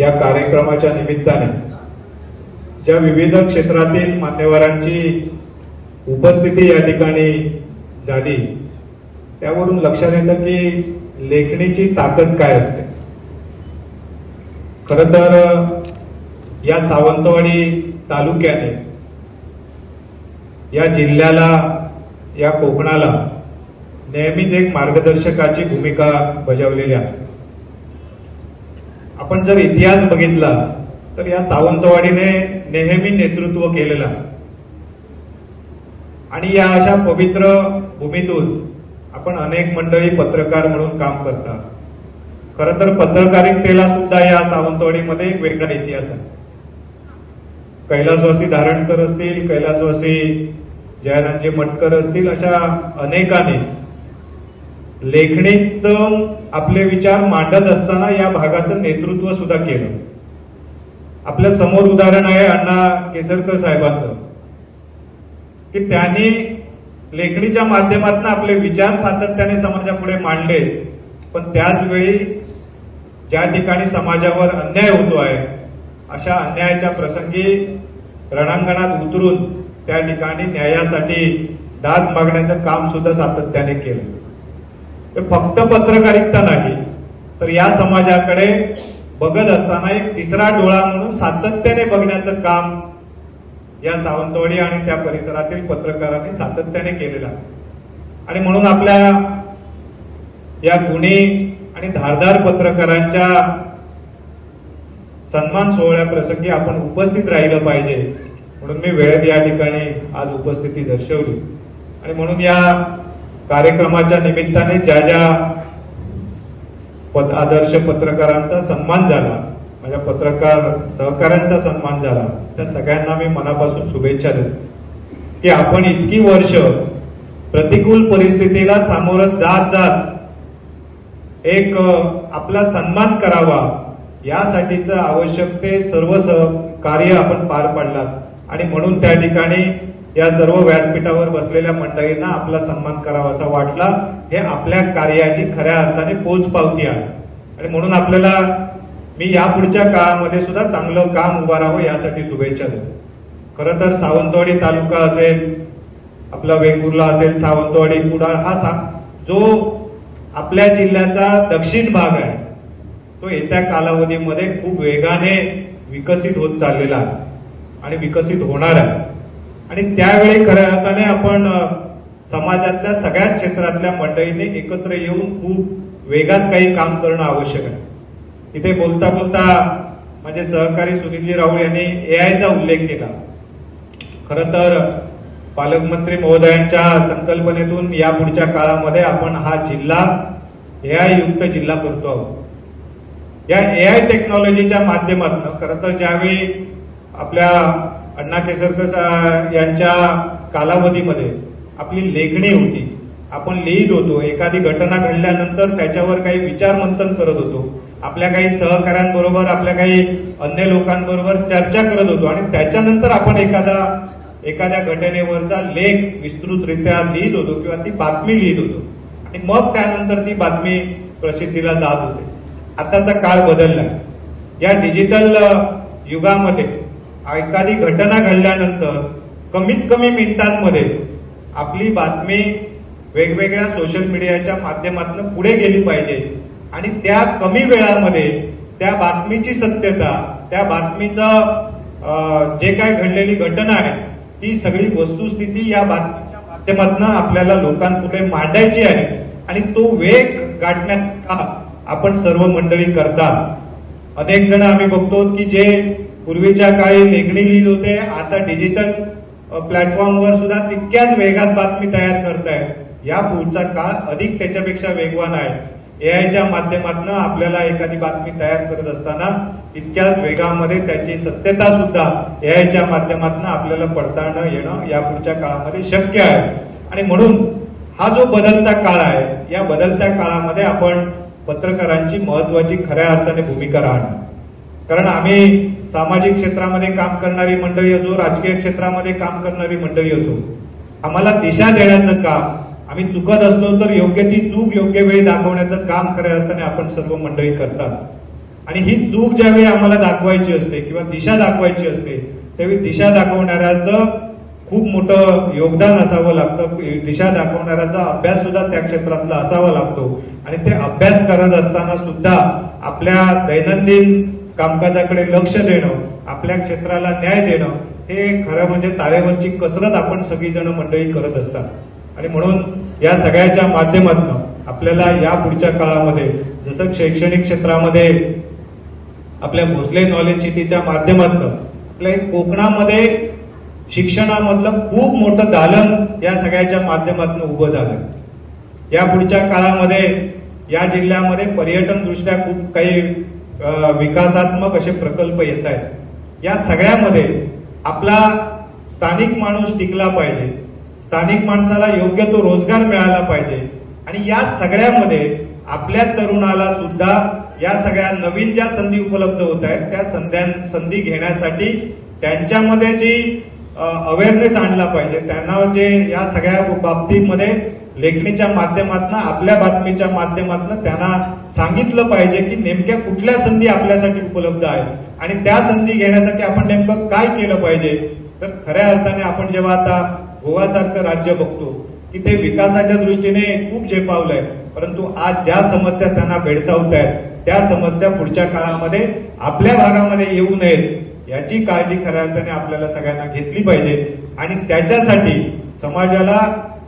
या कार्यक्रमाच्या निमित्ताने ज्या विविध क्षेत्रातील मान्यवरांची उपस्थिती या ठिकाणी झाली त्यावरून लक्षात येतं की लेखणीची ताकद काय असते. खर तर या सावंतवाडी तालुक्याने या जिल्ह्याला या कोकणाला नेहमीच एक मार्गदर्शकाची भूमिका बजावलेली आहे. आपण जर इतिहास बघितला तर या सावंतवाडीने नेहमी नेतृत्व केलेलं आहे. आणि या अशा पवित्र भूमीतून आपण अनेक मंडळी पत्रकार म्हणून काम करतात. खर तर पत्रकारितेला सुद्धा या सावंतवाडीमध्ये एक वेगळा इतिहास आहे. कैलासवासी धारणकर असतील कैलासवासी जयरामजी मटकर असतील अशा अनेकांनी लेखणीत आपले विचार मांडत असताना या भागाचं नेतृत्व सुद्धा केलं. आपल्यासमोर उदाहरण आहे अण्णा केसरकर साहेबांचं. की त्यांनी लेखणीच्या माध्यमातून आपले विचार सातत्याने समाजापुढे मांडले. पण त्याच वेळी ज्या ठिकाणी समाजावर अन्याय होतो आहे अशा अन्यायाच्या प्रसंगी रणांगणात उतरून त्या ठिकाणी न्यायासाठी दाद मागण्याचं काम सुद्धा सातत्याने केलं. ते फक्त पत्रकारिता नाही तर या समाजाकडे बघत असताना एक तिसरा डोळा म्हणून सातत्याने बघण्याचं काम या सावंतवाडी आणि त्या परिसरातील पत्रकारांनी सातत्याने केलेलं आणि म्हणून आपल्या या गुणी आणि धारदार पत्रकारांच्या सन्मान सोहळ्याप्रसंगी आपण उपस्थित राहिलं पाहिजे म्हणून मी वेळेत या ठिकाणी आज उपस्थिती दर्शवली. आणि म्हणून या कार्यक्रमाच्या निमित्ताने ज्या ज्या पद आदर्श पत्रकारांचा सन्मान झाला माझ्या पत्रकार सहकाऱ्यांचा सन्मान झाला त्या सगळ्यांना मी मनापासून शुभेच्छा देतो. की आपण इतकी वर्ष प्रतिकूल परिस्थितीला सामोरं जात जात एक आपला सन्मान करावा यासाठीचं आवश्यक ते सर्व सह- कार्य आपण पार पाडलात. आणि म्हणून त्या ठिकाणी या सर्व व्यासपीठावर बसलेल्या मंडळींना आपला सन्मान करावा असा वाटला. हे आपल्या कार्याची खऱ्या अर्थाने पोच पावती आहे. आणि म्हणून आपल्याला मी यापुढच्या काळामध्ये सुद्धा चांगलं काम उभं राहावं यासाठी शुभेच्छा देतो. खरं तर सावंतवाडी तालुका असेल आपला वेंगुर्ला असेल सावंतवाडी कुडाळ हा सा जो आपल्या जिल्ह्याचा दक्षिण भाग आहे तो येत्या कालावधीमध्ये खूप वेगाने विकसित होत चाललेला आहे. आणि विकसित होणार आहे. आणि त्यावेळी खऱ्या अर्थाने आपण समाजातल्या सगळ्याच क्षेत्रातल्या मंडळींनी एकत्र येऊन खूप वेगात काही काम करणं आवश्यक आहे. इथे बोलता बोलता माझे सहकारी सुनीलजी राहुल यांनी एआयचा उल्लेख केला. खर तर पालकमंत्री महोदयांच्या संकल्पनेतून या पुढच्या काळामध्ये आपण हा जिल्हा एआय युक्त जिल्हा करतो आहोत. या एआय टेक्नॉलॉजीच्या माध्यमातून खरं तर ज्यावेळी आपल्या अण्णा केसरकर यांच्या कालावधीमध्ये आपली लेखणी होती. आपण लिहित होतो. एखादी घटना घडल्यानंतर त्याच्यावर काही विचार मंथन करत होतो. आपल्या काही सहकाऱ्यांबरोबर आपल्या काही अन्य लोकांबरोबर चर्चा करत होतो. आणि त्याच्यानंतर आपण एखादा एखाद्या घटनेवरचा लेख विस्तृतरित्या लिहित होतो किंवा ती बातमी लिहित होतो. आणि मग त्यानंतर ती बातमी प्रसिद्धीला जात होते. आताचा काळ बदलला. या डिजिटल युगामध्ये एखादी घटना घडल्यानंतर कमीत कमी मिनिटांमध्ये आपली बातमी वेगवेगळ्या सोशल मीडियाच्या माध्यमातून पुढे गेली पाहिजे. आणि त्या कमी वेळामध्ये त्या बातमीची सत्यता त्या बातमीचं जे काय घडलेली घटना आहे ती सगळी वस्तुस्थिती या बातमीच्या माध्यमातून आपल्याला लोकांपुढे मांडायची आहे. आणि तो वेग गाठण्याचा आपण सर्व मंडळी करतात अनेक जण आम्ही बघतो की जे पूर्वीच्या काळी लेखणी लिहित होते. आता डिजिटल प्लॅटफॉर्मवर सुद्धा तितक्याच वेगात बातमी तयार करतायत. या पुढचा काळ अधिक त्याच्यापेक्षा वेगवान आहे. एआयच्या माध्यमातून आपल्याला एखादी बातमी तयार करत असताना तितक्याच वेगामध्ये त्याची सत्यता सुद्धा एआयच्या माध्यमातून आपल्याला पडताळणं येणं या पुढच्या काळामध्ये शक्य आहे. आणि म्हणून हा जो बदलता काळ आहे या बदलत्या काळामध्ये आपण पत्रकारांची महत्वाची खऱ्या अर्थाने भूमिका राहणार. कारण आम्ही सामाजिक क्षेत्रामध्ये काम करणारी मंडळी असो राजकीय क्षेत्रामध्ये काम करणारी मंडळी असो आम्हाला दिशा देण्याचं काम आम्ही चुकत असलो तर योग्य ती चूक योग्य वेळी दाखवण्याचं काम खऱ्या अर्थाने आपण सर्व मंडळी करतात. आणि ही चूक ज्यावेळी आम्हाला दाखवायची असते किंवा दिशा दाखवायची असते त्यावेळी दिशा दाखवणाऱ्याचं खूप मोठं योगदान असावं लागतं. दिशा दाखवणाऱ्याचा अभ्यास सुद्धा त्या क्षेत्रातला असावा लागतो. आणि ते अभ्यास करत असताना सुद्धा आपल्या दैनंदिन कामकाजाकडे लक्ष देणं आपल्या क्षेत्राला न्याय देणं हे खरं म्हणजे तारेवरची कसरत आपण सगळीजण मंडळी करत असतात. आणि म्हणून या सगळ्याच्या माध्यमातून आपल्याला या पुढच्या काळामध्ये जसं शैक्षणिक क्षेत्रामध्ये आपल्या भोसले नॉलेज सिटीच्या माध्यमातून आपल्या कोकणामध्ये शिक्षणामधलं खूप मोठं दालन या सगळ्याच्या माध्यमातून उभं झालं या पुढच्या काळामध्ये या जिल्ह्यामध्ये पर्यटन दृष्ट्या खूप काही विकासात्मक असे प्रकल्प येत आहेत. या सगळ्यामध्ये आपला स्थानिक माणूस टिकला पाहिजे. स्थानिक माणसाला योग्य तो रोजगार मिळाला पाहिजे. आणि या सगळ्यामध्ये आपल्या तरुणाला सुद्धा या सगळ्या नवीन ज्या संधी उपलब्ध होत आहेत त्या संध्या संधी घेण्यासाठी त्यांच्यामध्ये जी अवेअरनेस आणला पाहिजे. त्यांना जे या सगळ्या बाबतीमध्ये लेखणीच्या माध्यमातून आपल्या बातमीच्या माध्यमातून त्यांना सांगितलं पाहिजे की नेमक्या कुठल्या संधी आपल्यासाठी उपलब्ध आहेत. आणि त्या संधी घेण्यासाठी आपण नेमकं काय केलं पाहिजे? तर खऱ्या अर्थाने आपण जेव्हा आता गोवासारखं राज्य बघतो की ते विकासाच्या दृष्टीने खूप झेपावलंय. परंतु आज ज्या समस्या त्यांना भेडसावत आहेत त्या समस्या पुढच्या काळामध्ये आपल्या भागामध्ये येऊ नयेत याची काळजी खऱ्या अर्थाने आपल्याला सगळ्यांना घेतली पाहिजे. आणि त्याच्यासाठी समाजाला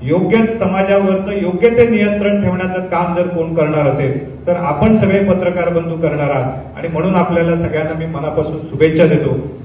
योग्य समाजावरचं योग्य ते नियंत्रण ठेवण्याचं काम जर कोण करणार असेल तर आपण सगळे पत्रकार बंधू करणार आहात. आणि म्हणून आपल्याला सगळ्यांना मी मनापासून शुभेच्छा देतो.